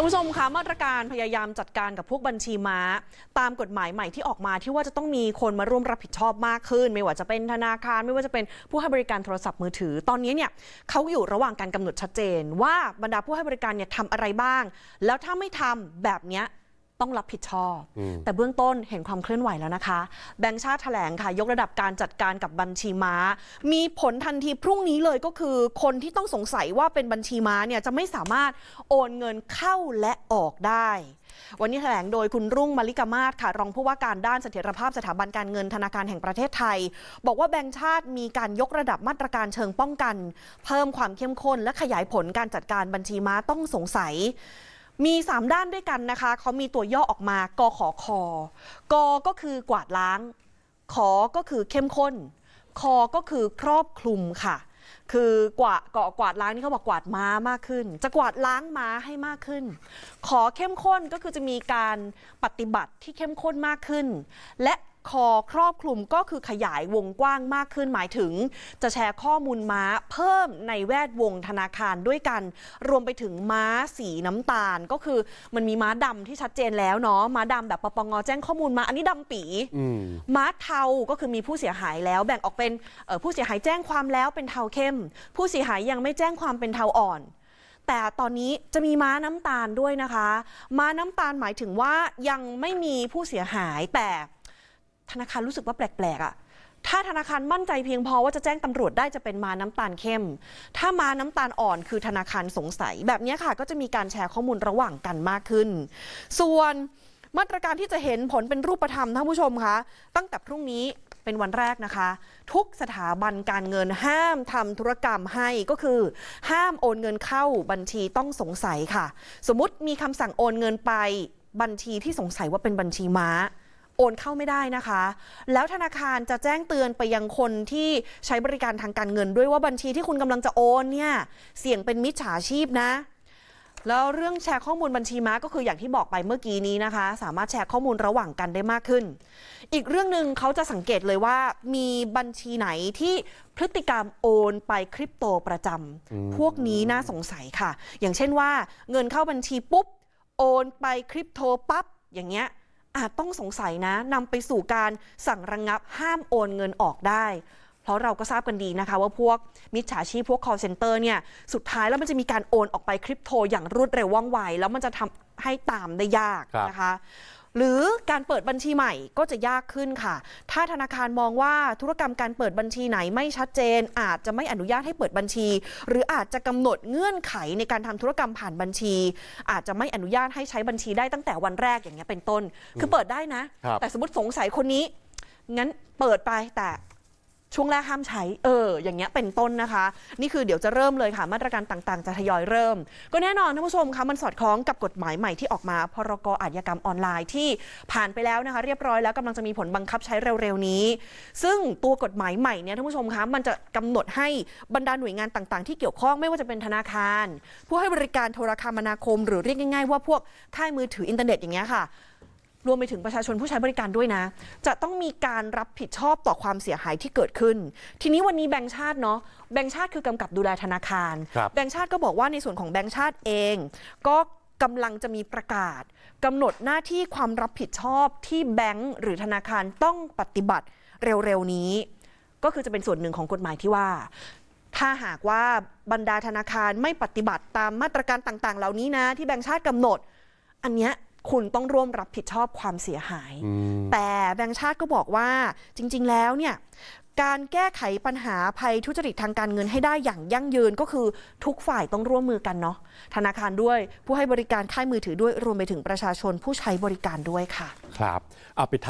คุณผู้ชมคะมาตรการพยายามจัดการกับพวกบัญชีม้า ตามกฎหมายใหม่ที่ออกมาที่ว่าจะต้องมีคนมาร่วมรับผิดชอบมากขึ้น ไม่ว่าจะเป็นธนาคาร ไม่ว่าจะเป็นผู้ให้บริการโทรศัพท์มือถือ ตอนนี้เนี่ยเขาอยู่ระหว่างการกำหนดชัดเจน ว่าบรรดาผู้ให้บริการเนี่ยทำอะไรบ้าง แล้วถ้าไม่ทำแบบเนี้ย ต้องรับผิดชอบอืมแต่เบื้องต้นเห็นความเคลื่อนไหวแล้วนะคะ แบงค์ชาติแถลงค่ะ ยกระดับการจัดการกับบัญชีม้า มีผลทันทีพรุ่งนี้เลยก็คือ คนที่ต้องสงสัยว่าเป็นบัญชีม้าเนี่ยจะไม่สามารถโอนเงินเข้าและออกได้ วันนี้แถลงโดยคุณรุ่งมาริกามาศค่ะ รองผู้ว่าการด้านเสถียรภาพสถาบันการเงินธนาคารแห่งประเทศไทย บอกว่าแบงค์ชาติมีการยกระดับมาตรการเชิงป้องกัน เพิ่มความเข้มข้นและขยายผลการจัดการบัญชีม้าต้องสงสัย มี 3 ด้านด้วยกันนะคะ เขามีตัวย่อออกมากขอคอกก็คือกวาดล้าง ขอก็คือเข้มข้น คอก็คือครอบคลุมค่ะ คือกวาดกกวาดล้างนี่เขาบอกกวาดม้ามากขึ้น จะกวาดล้างม้าให้มากขึ้น ขอเข้มข้นก็คือจะมีการปฏิบัติที่เข้มข้นมากขึ้น และ คอครอบคลุมก็คือขยายวงกว้างมากขึ้นหมายถึง จะแชร์ข้อมูลม้าเพิ่มในแวดวงธนาคารด้วยกัน รวมไปถึงม้าสีน้ำตาล ก็คือมันมีม้าดำที่ชัดเจนแล้วเนาะม้าดำแบบปปงแจ้งข้อมูลมาอันนี้ดำปีอืมม้าเทาก็คือมีผู้เสียหายแล้วแบ่งออกเป็นเอ่อผู้เสียหายแจ้งความแล้วเป็นเทาเข้ม ผู้เสียหายยังไม่แจ้งความเป็นเทาอ่อนแต่ตอนนี้จะมีม้าน้ำตาลด้วยนะคะ ม้าน้ำตาลหมายถึงว่ายังไม่มีผู้เสียหายแต่ ธนาคารรู้สึกว่าแปลกๆอะ่ะถ้าธนาคารมั่นใจเพียงพอว่าจะแจ้งตำรวจได้จะเป็นมาน้ำตาลเข้ม ถ้ามาน้ำตาลอ่อนคือธนาคารสงสัย แบบนี้ค่ะก็จะมีการแชร์ข้อมูลระหว่างกันมากขึ้น ส่วนมาตรการที่จะเห็นผลเป็นรูปธรรมท่านผู้ชมคะตั้งแต่พรุ่งนี้เป็นวันแรกนะคะ ทุกสถาบันการเงินห้ามทำธุรกรรมให้ก็คือ ห้ามโอนเงินเข้าบัญชีต้องสงสัยค่ะ สมมติมีคำสั่งโอนเงินไปบัญชีที่สงสัยว่าเป็นบัญชีม้า โอนเข้าไม่ได้นะคะ แล้วธนาคารจะแจ้งเตือนไปยังคนที่ใช้บริการทางการเงิน ด้วยว่าบัญชีที่คุณกำลังจะโอนเนี่ยเสี่ยงเป็นมิจฉาชีพนะแล้วเรื่องแชร์ข้อมูลบัญชีม้าก็คืออย่างที่บอกไปเมื่อกี้นี้นะคะ สามารถแชร์ข้อมูลระหว่างกันได้มากขึ้น อีกเรื่องหนึ่งเขาจะสังเกตเลยว่า มีบัญชีไหนที่พฤติกรรมโอนไปคริปโตประจำพวกนี้น่าสงสัยค่ะ อย่างเช่นว่า เงินเข้าบัญชีปุ๊บ โอนไปคริปโตปั๊บอย่างเงี้ย อาจต้องสงสัยนะนำไปสู่การสั่งระงงับห้ามโอนเงินออกได้ เพราะเราก็ทราบกันดีนะคะ ว่าพวกมิจฉาชีพพวก call center เนี่ยสุดท้ายแล้วมันจะมีการโอนออกไปคริปโตอย่างรวดเร็วว่องไว แล้วมันจะทำให้ตามได้ยากนะคะ หรือการเปิดบัญชีใหม่ก็จะยากขึ้นค่ะ ถ้าธนาคารมองว่าธุรกรรมการเปิดบัญชีไหนไม่ชัดเจน อาจจะไม่อนุญาตให้เปิดบัญชี หรืออาจจะกำหนดเงื่อนไขในการทำธุรกรรมผ่านบัญชี อาจจะไม่อนุญาตให้ใช้บัญชีได้ตั้งแต่วันแรกอย่างเงี้ยเป็นต้น คือเปิดได้นะครับแต่สมมติสงสัยคนนี้ งั้นเปิดไปแต่ ช่วงแรกห้ามใช้ เออ อย่างเงี้ยเป็นต้นนะคะ นี่คือเดี๋ยวจะเริ่มเลยค่ะ มาตรการต่างๆ จะทยอยเริ่ม ก็แน่นอนท่านผู้ชมคะมันสอดคล้องกับกฎหมายใหม่ที่ออกมา พรกอาชญากรรมออนไลน์ที่ผ่านไปแล้วนะคะ เรียบร้อยแล้วกำลังจะมีผลบังคับใช้เร็วๆนี้ ซึ่งตัวกฎหมายใหม่เนี่ยท่านผู้ชมคะมันจะกำหนดให้บรรดาหน่วยงานต่างๆ ที่เกี่ยวข้องไม่ว่าจะเป็นธนาคาร ผู้ให้บริการโทรคมนาคม หรือเรียกง่ายๆ ว่าพวกค่ายมือถืออินเทอร์เน็ตอย่างเงี้ยค่ะ รวมไปถึงประชาชนผู้ใช้บริการด้วยนะ จะต้องมีการรับผิดชอบต่อความเสียหายที่เกิดขึ้น ทีนี้วันนี้แบงค์ชาติเนาะแบงค์ชาติคือกำกับดูแลธนาคารครับแบงค์ชาติก็บอกว่าในส่วนของแบงค์ชาติเอง ก็กำลังจะมีประกาศกำหนดหน้าที่ความรับผิดชอบที่แบงค์หรือธนาคารต้องปฏิบัติเร็วๆนี้ ก็คือจะเป็นส่วนหนึ่งของกฎหมายที่ว่า ถ้าหากว่าบรรดาธนาคารไม่ปฏิบัติตามมาตรการต่างๆ เหล่านี้นะ ที่แบงค์ชาติกำหนด อันเนี้ย คุณต้องร่วมรับผิดชอบความเสียหายอืมแต่แบงค์ชาติก็บอกว่าจริง ๆ แล้วเนี่ยการแก้ไขปัญหาภัยทุจริตทางการเงินให้ได้อย่างยั่งยืนก็คือทุกฝ่ายต้องร่วมมือกันเนาะธนาคารด้วยผู้ให้บริการค่ายมือถือด้วยรวมไปถึงประชาชนผู้ใช้บริการด้วยค่ะ ครับเอาไป